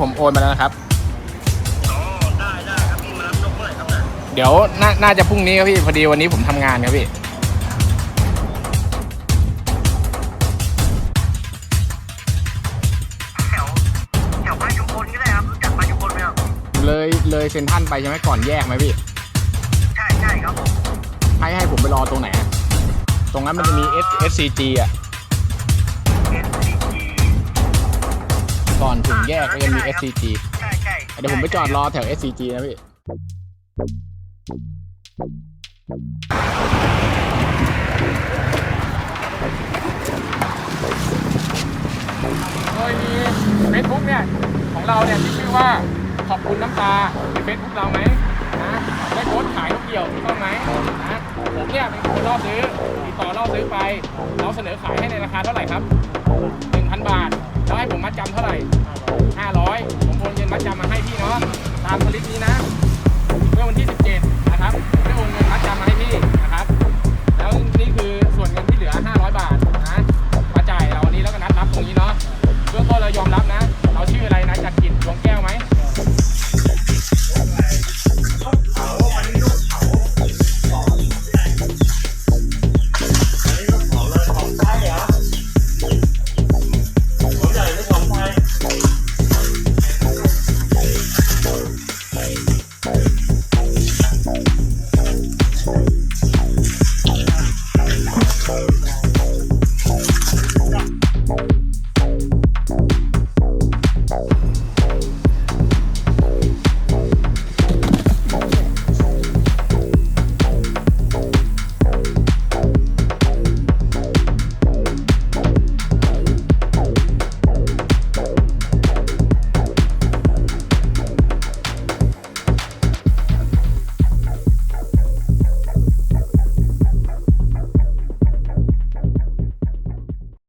ผมโอนมาแล้วนะครับ อ๋อ ได้ได้ครับพี่มารับนกเมื่อไหร่ครับน่ะเดี๋ยวน่าน่าจะพรุ่งนี้ครับพี่พอดีวันนี้ผมทำงานครับพี่ แถวแถวบ้านชุมพลก็ได้ครับรู้จักบ้านชุมพลไหมครับ เลยเลยเซ็นทรันไปใช่ไหมก่อนแยกไหมพี่ ใช่ใช่ครับผมให้ให้ผมไปรอตรงไหนอะตรงนั้นมันจะมี S SCG อะ ก่อนถึงแยกก็จะมี SCG ใช่ใช่เดี๋ยวผมไปจอดรอแถว SCG นะพี่ โดยมีเฟซบุ๊กเนี่ย ของเราเนี่ยที่ชื่อว่าขอบคุณน้ำตาในเฟซบุ๊กเราไหมนะได้โพสต์ขายนกเกี่ยวถูกต้องไหมนะผมเนี่ยเป็นคนล่อซื้อติดต่อล่อซื้อไป เราเสนอขายให้ในราคาเท่าไหร่ครับ 1,000 บาท จล้ให้ผมมัดจำเท่าไหร่ 500 ผมโอนเงินมัดจำมาให้พี่เนาะ ตามสลิปนี้นะ เมื่อวันที่ 17 นะครับได้โอนเงินมัดจำมาให้พี่นะครับ แล้วนี่คือส่วนเงินที่เหลือ 500 บาทนะมาจ่ายเราวันนี้แล้วก็นัดรับตรงนี้เนาะเบื้องต้นเรายอมรับนะ เราชื่ออะไรนะจักรกิจดวงแก้ว